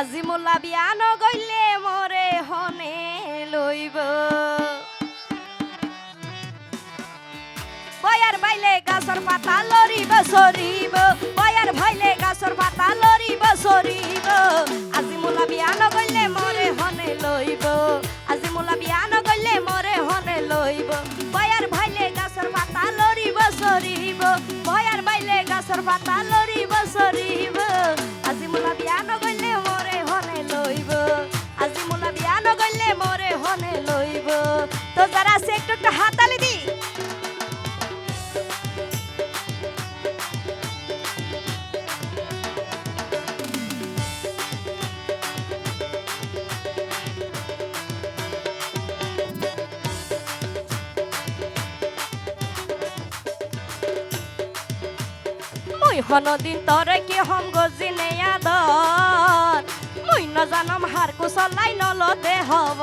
আজি মোলা বিয়া নগৈলে মৰে হনে লইব। বয়ার ভাইলে গাছর পাতা লরিব সরিব। বয়ার ভাইলে গাছর পাতা লরিব সরিব। মোলা বিয়া নগৈলে মরে হনে লইব। আজি মোলা বিয়া নগৈলে মরে হনে লইব। বয়ার ভাইলে গাছর পাতা লরিব সরিব। বয়ার ভাইলে গাছর পাতা লরিব সরিব। হনদিন তৰে কি হম গজিনে আদৰ মই নজানম হাৰ কুচলাই নলতে হব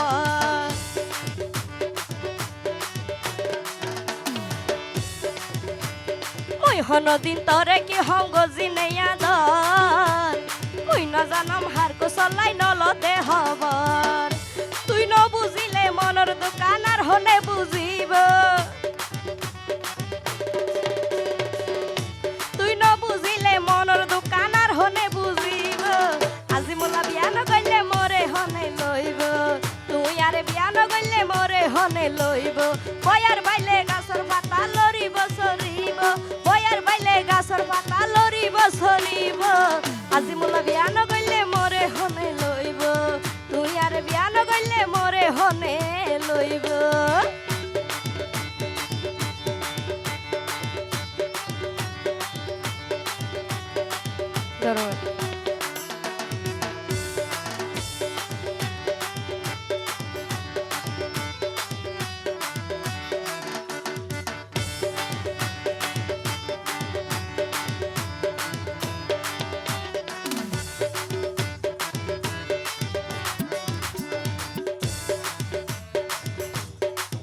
মই হনদিন তৰে কি হম গজিনে আদৰ মই নজানম হাৰ কুচলাই নলতে হব তুই নবুজিলে মনৰ দোকান আর হনে লইব। বয়ার বাইলে গাছর পাতা লরিব সরিব। বয়ার বাইলে গাছর পাতা লরিব সরিব। আজি মোলা বিয়া নগৈলে মরে হনে লইব। তুই আরে বিয়া নগৈলে মরে হনে লইব। ধন্যবাদ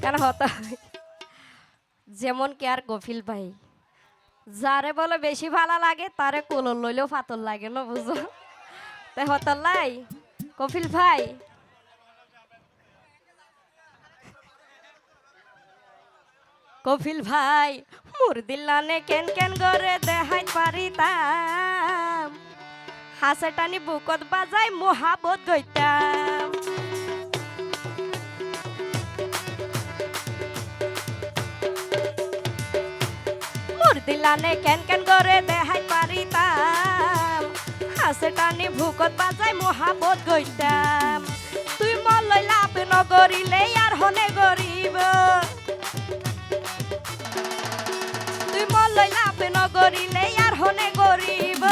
কেন হতা যেমন কি আর কফিল ভাই? যারে বলে বেশি ভালো লাগে, তারে কোলর লইলেও ফাতর লাগে না, বুঝো? তাই হতার লাই? কফিল ভাই? কফিল ভাই, মুর দিল্লানে কেন কেন করে দেখাই পারিতাম। হাসে টানি বুকত বাজাই মহাবত গইতাম দিলানে কেন কেন করে দেখাই পারিতাম। হাসে টানি ভুকত বাজাই মহাবত গইতাম। তুই মলই লাভ নগরিলে আর হনে গরিব। তুই মলই লাভ নগরিলে আর হনে গরিব।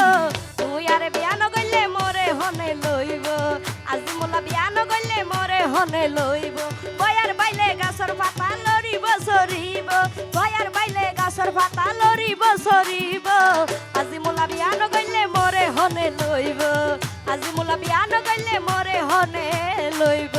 তুই আরে বিয়া নগইলে মরে হনে লইব। আজি মোলা বিয়া নগইলে মরে হনে লইব। বয়ার বাইলে গাছর পাতা সরিব, বয়ার বাইলে গাছর পাতা লরিব সরিব। আজি মোলা বিয়া নগইলে মরে হনে লইব, আজি মোলা বিয়া নগইলে মরে হনে লইব।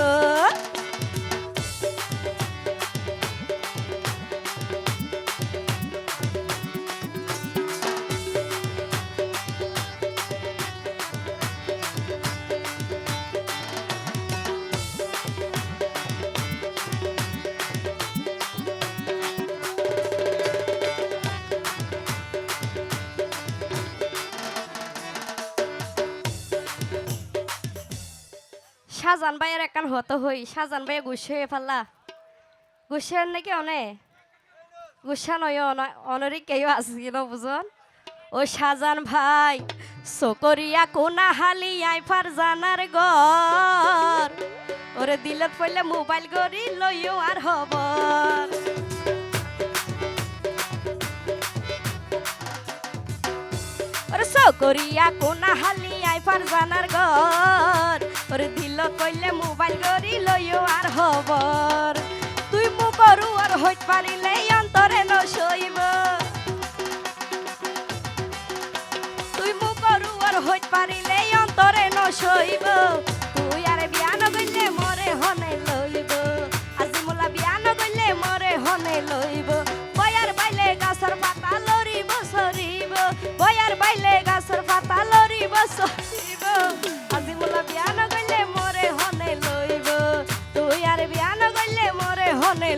শাহজান ভাইয়ের একান হতো হই শাহজান ভাইয়ে গুছে ফাল্লা। গুছে নাকি অনে? গুসা নয় অনরি কেউ আসছিল বুঝন? ও শাহজান ভাই সকরিয়া কোনা হালি আইফার জানার গর ওরে দিলত পড়লে মোবাইল গড়ি লইও আর হবর। ওরে সকরিয়া কোনা হালি আইফার জানার ঘর। ওরে দিল কইলে মোবাইল গড়ি লইও আর হবর তুই মু করু আর হইত পারিলে অন্তরে নসইব তুই মু করু আর হইত পারিলে অন্তরে নসইব তুই আরে বিয়া নগইলে মরে হনে লইব আজি মোলা বিয়া নগইলে মরে হনে লইব বয়ার বাইলে গাছর পাতা লরিব সরিব বয়ার বাইলে গাছর পাতা লরিব সরিব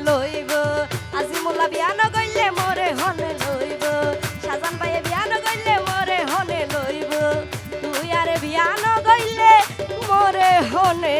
লইব। আজিমুল্লা বিয়া নগৈলে মরে হনে লইব। সাজান ভাইয়ে বিয়া নগইলে মরে হনে লইব। তুই আরে বিয়া নগৈলে মরে হনে